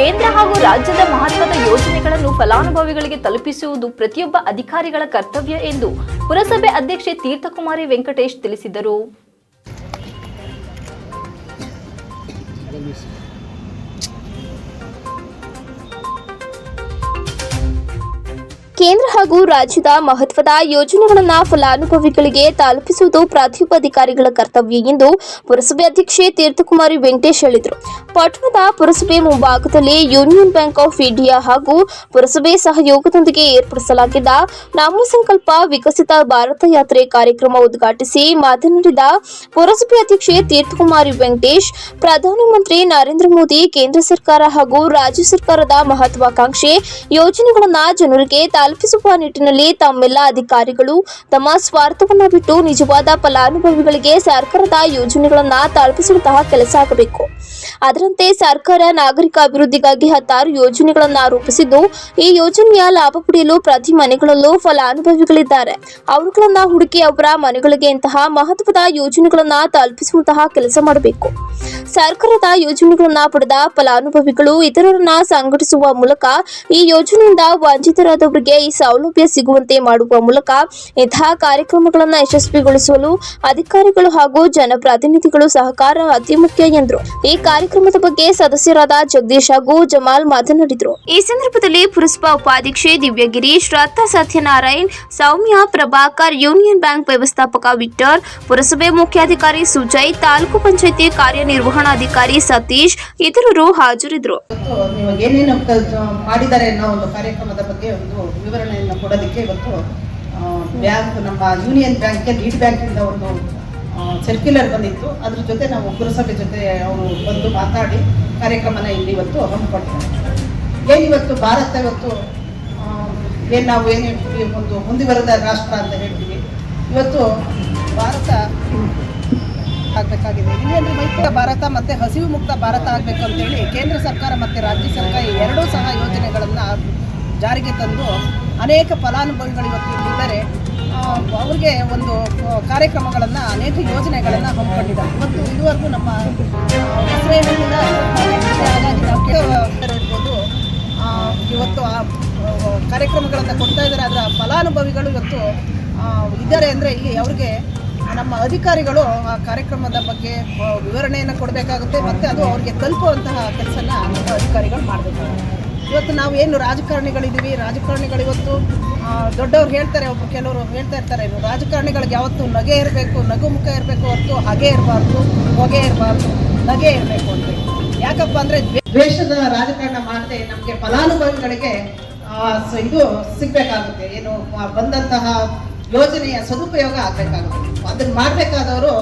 ಕೇಂದ್ರ ಹಾಗೂ ರಾಜ್ಯದ ಮಹತ್ವದ ಯೋಜನೆಗಳನ್ನು ಫಲಾನುಭವಿಗಳಿಗೆ ತಲುಪಿಸುವುದು ಪ್ರತಿಯೊಬ್ಬ ಅಧಿಕಾರಿಗಳ ಕರ್ತವ್ಯ ಎಂದು ಪುರಸಭೆ ಅಧ್ಯಕ್ಷೆ ತೀರ್ಥಕುಮಾರಿ ವೆಂಕಟೇಶ್ ತಿಳಿಸಿದರು. ಕೇಂದ್ರ ಹಾಗೂ ರಾಜ್ಯದ ಮಹತ್ವದ ಯೋಜನೆಗಳನ್ನು ಫಲಾನುಭವಿಗಳಿಗೆ ತಲುಪಿಸುವುದು ಪ್ರಾಧಿಪಾಧಿಕಾರಿಗಳ ಕರ್ತವ್ಯ ಎಂದು ಪುರಸಭೆ ಅಧ್ಯಕ್ಷೆ ತೀರ್ಥಕುಮಾರಿ ವೆಂಕಟೇಶ್ ಹೇಳಿದರು. ಪಟ್ಟಣದ ಪುರಸಭೆ ಮುಂಭಾಗದಲ್ಲಿ ಯೂನಿಯನ್ ಬ್ಯಾಂಕ್ ಆಫ್ ಇಂಡಿಯಾ ಹಾಗೂ ಪುರಸಭೆ ಸಹಯೋಗದೊಂದಿಗೆ ಏರ್ಪಡಿಸಲಾಗಿದ್ದ ನಮ್ಮ ಸಂಕಲ್ಪ ವಿಕಸಿತ ಭಾರತ ಯಾತ್ರೆ ಕಾರ್ಯಕ್ರಮ ಉದ್ಘಾಟಿಸಿ ಮಾತನಾಡಿದ ಪುರಸಭೆ ಅಧ್ಯಕ್ಷೆ ತೀರ್ಥಕುಮಾರಿ ವೆಂಕಟೇಶ್, ಪ್ರಧಾನಮಂತ್ರಿ ನರೇಂದ್ರ ಮೋದಿ, ಕೇಂದ್ರ ಸರ್ಕಾರ ಹಾಗೂ ರಾಜ್ಯ ಸರ್ಕಾರದ ಮಹತ್ವಾಕಾಂಕ್ಷೆ ಯೋಜನೆಗಳನ್ನು ಜನರಿಗೆ ತಲುಪಿಸುವ ನಿಟ್ಟಿನಲ್ಲಿ ತಮ್ಮೆಲ್ಲ ಅಧಿಕಾರಿಗಳು ತಮ್ಮ ಸ್ವಾರ್ಥವನ್ನು ಬಿಟ್ಟು ನಿಜವಾದ ಫಲಾನುಭವಿಗಳಿಗೆ ಸರ್ಕಾರದ ಯೋಜನೆಗಳನ್ನು ತಲುಪಿಸುವಂತಹ ಕೆಲಸ ಆಗಬೇಕು. ಅದರಂತೆ ಸರ್ಕಾರ ನಾಗರಿಕ ಅಭಿವೃದ್ಧಿಗಾಗಿ ಹತ್ತಾರು ಯೋಜನೆಗಳನ್ನ ರೂಪಿಸಿದ್ದು ಈ ಯೋಜನೆಯ ಲಾಭ ಪಡೆಯಲು ಪ್ರತಿ ಮನೆಗಳಲ್ಲೂ ಫಲಾನುಭವಿಗಳಿದ್ದಾರೆ. ಅವರುಗಳನ್ನ ಹುಡುಕಿ ಅವರ ಮನೆಗಳಿಗೆ ಇಂತಹ ಮಹತ್ವದ ಯೋಜನೆಗಳನ್ನ ತಲುಪಿಸುವಂತಹ ಕೆಲಸ ಮಾಡಬೇಕು. ಸರ್ಕಾರದ ಯೋಜನೆಗಳನ್ನ ಪಡೆದ ಫಲಾನುಭವಿಗಳು ಇತರರನ್ನ ಸಂಘಟಿಸುವ ಮೂಲಕ ಈ ಯೋಜನೆಯಿಂದ ವಂಚಿತರಾದವರಿಗೆ ಈ ಸೌಲಭ್ಯ ಸಿಗುವಂತೆ ಮಾಡುವ ಮೂಲಕ ಇಂತಹ ಕಾರ್ಯಕ್ರಮಗಳನ್ನು ಯಶಸ್ವಿಗೊಳಿಸಲು ಅಧಿಕಾರಿಗಳು ಹಾಗೂ ಜನಪ್ರತಿನಿಧಿಗಳು ಸಹಕಾರ ಅತಿ ಮುಖ್ಯ ಎಂದರು. ಈ ಕಾರ್ಯಕ್ರಮದ ಬಗ್ಗೆ ಸದಸ್ಯರಾದ ಜಗದೀಶ್ ಹಾಗೂ ಜಮಾಲ್ ಮಾತನಾಡಿದರು. ಈ ಸಂದರ್ಭದಲ್ಲಿ ಪುರಸಭಾ ಉಪಾಧ್ಯಕ್ಷೆ ದಿವ್ಯಗಿರಿ ಶ್ರಾತ ಸತ್ಯನಾರಾಯಣ್, ಸೌಮ್ಯ, ಪ್ರಭಾಕರ್, ಯೂನಿಯನ್ ಬ್ಯಾಂಕ್ ವ್ಯವಸ್ಥಾಪಕ ವಿಕ್ಟರ್, ಪುರಸಭೆ ಮುಖ್ಯಾಧಿಕಾರಿ ಸುಜಯ್, ತಾಲೂಕು ಪಂಚಾಯತಿ ಕಾರ್ಯನಿರ್ವಹಣಾಧಿಕಾರಿ ಸತೀಶ್ ಇತರರು ಹಾಜರಿದ್ದರು. ಮಾಡಿದ್ದಾರೆ ಅನ್ನೋ ಒಂದು ಕಾರ್ಯಕ್ರಮದ ಬಗ್ಗೆ ಒಂದು ವಿವರಣೆಯನ್ನು ಕೊಡೋದಕ್ಕೆ ಇವತ್ತು ಬ್ಯಾಂಕ್ ನಮ್ಮ ಯೂನಿಯನ್ ಬ್ಯಾಂಕ್ಗೆ, ಲೀಡ್ ಬ್ಯಾಂಕಿಂದ ಒಂದು ಸರ್ಕ್ಯುಲರ್ ಬಂದಿತ್ತು. ಅದ್ರ ಜೊತೆ ನಾವು ಪುರಸಭೆ ಜೊತೆ ಅವರು ಬಂದು ಮಾತಾಡಿ ಕಾರ್ಯಕ್ರಮನ ಇಲ್ಲಿ ಇವತ್ತು ಹಮ್ಮಿಕೊಡ್ತಾರೆ ಏನಿವತ್ತು ಭಾರತ ಇವತ್ತು ಏನು ನಾವು ಏನು ಹೇಳ್ತೀವಿ, ಒಂದು ಮುಂದುವರೆದ ರಾಷ್ಟ್ರ ಅಂತ ಹೇಳ್ತೀವಿ. ಇವತ್ತು ಭಾರತ ಆಗಬೇಕಾಗಿದೆ. ಇನ್ನೇನು ಮುಕ್ತ ಭಾರತ ಮತ್ತು ಹಸಿವು ಮುಕ್ತ ಭಾರತ ಆಗಬೇಕು ಅಂತೇಳಿ ಕೇಂದ್ರ ಸರ್ಕಾರ ಮತ್ತು ರಾಜ್ಯ ಸರ್ಕಾರ ಎರಡೂ ಸಹ ಯೋಜನೆಗಳನ್ನು ಜಾರಿಗೆ ತಂದು ಅನೇಕ ಫಲಾನುಭವಿಗಳು ಇವತ್ತು ಇಲ್ಲಿದ್ದಾರೆ. ಅವ್ರಿಗೆ ಒಂದು ಕಾರ್ಯಕ್ರಮಗಳನ್ನು ಅನೇಕ ಯೋಜನೆಗಳನ್ನು ಹಮ್ಮಿಕೊಂಡಿದ್ದಾರೆ. ಮತ್ತು ಇದುವರೆಗೂ ನಮ್ಮ ಹೆಸರೇ ಹೇಳಿಲ್ಲ ಹಾಗಾಗಿ ನಾವು ಕೇಳಿರ್ಬೋದು ಆ, ಇವತ್ತು ಆ ಕಾರ್ಯಕ್ರಮಗಳನ್ನು ಕೊಡ್ತಾ ಇದ್ದಾರೆ. ಅದರ ಫಲಾನುಭವಿಗಳು ಇವತ್ತು ಇದ್ದಾರೆ ಅಂದರೆ ಇಲ್ಲಿ ಅವ್ರಿಗೆ ನಮ್ಮ ಅಧಿಕಾರಿಗಳು ಆ ಕಾರ್ಯಕ್ರಮದ ಬಗ್ಗೆ ವಿವರಣೆಯನ್ನು ಕೊಡಬೇಕಾಗುತ್ತೆ. ಮತ್ತು ಅದು ಅವ್ರಿಗೆ ತಲುಪುವಂತಹ ಕೆಲಸನ ಅಧಿಕಾರಿಗಳು ಮಾಡಬೇಕಾಗುತ್ತೆ. ಇವತ್ತು ನಾವು ಏನು ರಾಜಕಾರಣಿಗಳಿದ್ದೀವಿ, ರಾಜಕಾರಣಿಗಳು ಇವತ್ತು ದೊಡ್ಡವ್ರು ಹೇಳ್ತಾರೆ ಒಬ್ಬರು ಕೆಲವರು ಹೇಳ್ತಾ ಇರ್ತಾರೆ ರಾಜಕಾರಣಿಗಳಿಗೆ ಯಾವತ್ತು ನಗೆ ಇರಬೇಕು, ನಗು ಮುಖ ಇರಬೇಕು ಹೊರತು ಹಗೆ ಇರಬಾರ್ದು, ಹೊಗೆ ಇರಬಾರ್ದು, ನಗೆ ಇರಬೇಕು ಅಂತ ಯಾಕಪ್ಪ ಅಂದರೆ ದ್ವೇಷದ ರಾಜಕಾರಣ ಮಾಡದೆ ನಮಗೆ ಫಲಾನುಭವಿಗಳಿಗೆ ಇದು ಸಿಗಬೇಕಾಗುತ್ತೆ. ಏನು ಬಂದಂತಹ ಯೋಜನೆಯ ಸದುಪಯೋಗ ಆಗಬೇಕಾಗುತ್ತೆ. ಅದನ್ನು ಮಾಡಬೇಕಾದವರು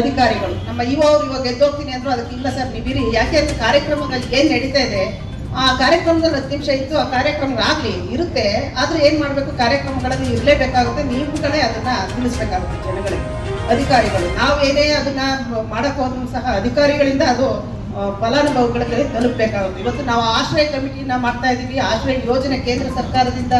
ಅಧಿಕಾರಿಗಳು. ನಮ್ಮ ಇವ ಅವ್ರು ಇವಾಗ ಗೆದ್ದೋಗ್ತೀನಿ ಅಂದ್ರು ಅದಕ್ಕೆ ಇಲ್ಲ ಸರ್, ನೀವಿರಿ. ಯಾಕೆ ಅಂದ್ರೆ ಕಾರ್ಯಕ್ರಮಗಳು ಏನು ನಡೀತಾ ಇದೆ? ಆ ಕಾರ್ಯಕ್ರಮದಲ್ಲಿ ಹತ್ತು ನಿಮಿಷ ಇತ್ತು, ಆ ಕಾರ್ಯಕ್ರಮ ಆಗಲಿ, ಇರುತ್ತೆ. ಆದ್ರೆ ಏನು ಮಾಡಬೇಕು? ಕಾರ್ಯಕ್ರಮಗಳಲ್ಲಿ ಇರಲೇಬೇಕಾಗುತ್ತೆ. ನೀವುಗಳೇ ಅದನ್ನ ತಿಳಿಸ್ಬೇಕಾಗುತ್ತೆ ಜನಗಳಿಗೆ, ಅಧಿಕಾರಿಗಳು. ನಾವು ಏನೇ ಅದನ್ನ ಮಾಡಕ್ ಹೋದ್ರೂ ಸಹ ಅಧಿಕಾರಿಗಳಿಂದ ಅದು ಫಲಾನುಭವಿಗಳಿಗೆ ತಲುಪಬೇಕಾಗುತ್ತೆ. ಇವತ್ತು ನಾವು ಆಶ್ರಯ ಕಮಿಟಿನ ಮಾಡ್ತಾ ಇದ್ದೀವಿ. ಆಶ್ರಯ ಯೋಜನೆ ಕೇಂದ್ರ ಸರ್ಕಾರದಿಂದ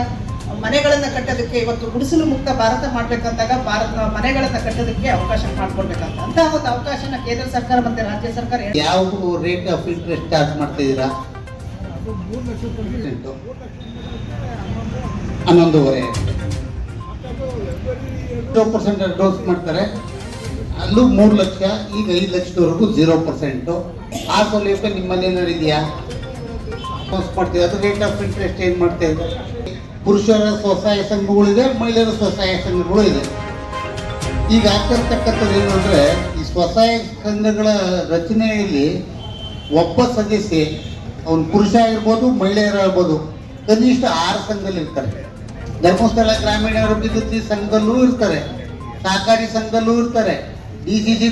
ಮನೆಗಳನ್ನು ಕಟ್ಟೋದಕ್ಕೆ ಇವತ್ತು ಗುಡಿಸಲು ಮುಕ್ತ ಭಾರತ ಮಾಡಬೇಕಂತಾಗ ಭಾರತ ಮನೆಗಳನ್ನು ಕಟ್ಟೋದಕ್ಕೆ ಅವಕಾಶ ಮಾಡ್ಕೊಡ್ಬೇಕಂತ. ಅಂತಹ ಒಂದು ಅವಕಾಶನ ಕೇಂದ್ರ ಸರ್ಕಾರ ಮತ್ತೆ ರಾಜ್ಯ ಸರ್ಕಾರ ಯಾವ ರೇಟ್ ಆಫ್ ಇಂಟ್ರೆಸ್ಟ್ ಚಾರ್ಜ್ ಮಾಡ್ತಿದ್ದೀರಾ? ಹನ್ನೊಂದೂವರೆ. ಜೀರೋ ಪರ್ಸೆಂಟ್ ಡೋಸ್ ಮಾಡ್ತಾರೆ. ಅಲ್ಲೂ ಮೂರು ಲಕ್ಷ, ಈಗ ಐದು ಲಕ್ಷದವರೆಗೂ ಜೀರೋ ಪರ್ಸೆಂಟು ಆ ಸೌಲಭ್ಯ ನಿಮ್ಮ ಮನೇಲಿ ಇದೆಯಾ ಮಾಡ್ತೀವಿ ಅದು ರೇಟ್ ಆಫ್ ಇಂಟ್ರೆಸ್ಟ್ ಏನು ಮಾಡ್ತಾ ಇದ್ದಾರೆ ಪುರುಷರ ಸ್ವಸಹಾಯ ಸಂಘಗಳಿದೆ ಮಹಿಳೆಯರ ಸ್ವಸಹಾಯ ಸಂಘಗಳು ಇದೆ. ಈಗ ಆಗ್ತಿರ್ತಕ್ಕಂಥದ್ದು ಏನು ಅಂದರೆ, ಈ ಸ್ವಸಹಾಯ ಸಂಘಗಳ ರಚನೆಯಲ್ಲಿ ಒಬ್ಬ ಸದಸ್ಯೆ ಅವನು ಪುರುಷ ಆಗಿರ್ಬೋದು ಮಹಿಳೆಯರಾಗ್ಬೋದು ಕನಿಷ್ಠ ಆರು ಸಂಘದಲ್ಲಿ ಇರ್ತಾರೆ ಧರ್ಮಸ್ಥಳ ಗ್ರಾಮೀಣ ಅಭಿವೃದ್ಧಿ ಸಂಘದಲ್ಲೂ ಇರ್ತಾರೆ ಸಹಕಾರಿ ಸಂಘದಲ್ಲೂ ಇರ್ತಾರೆ ಡಿ ಸಿ ಸಿ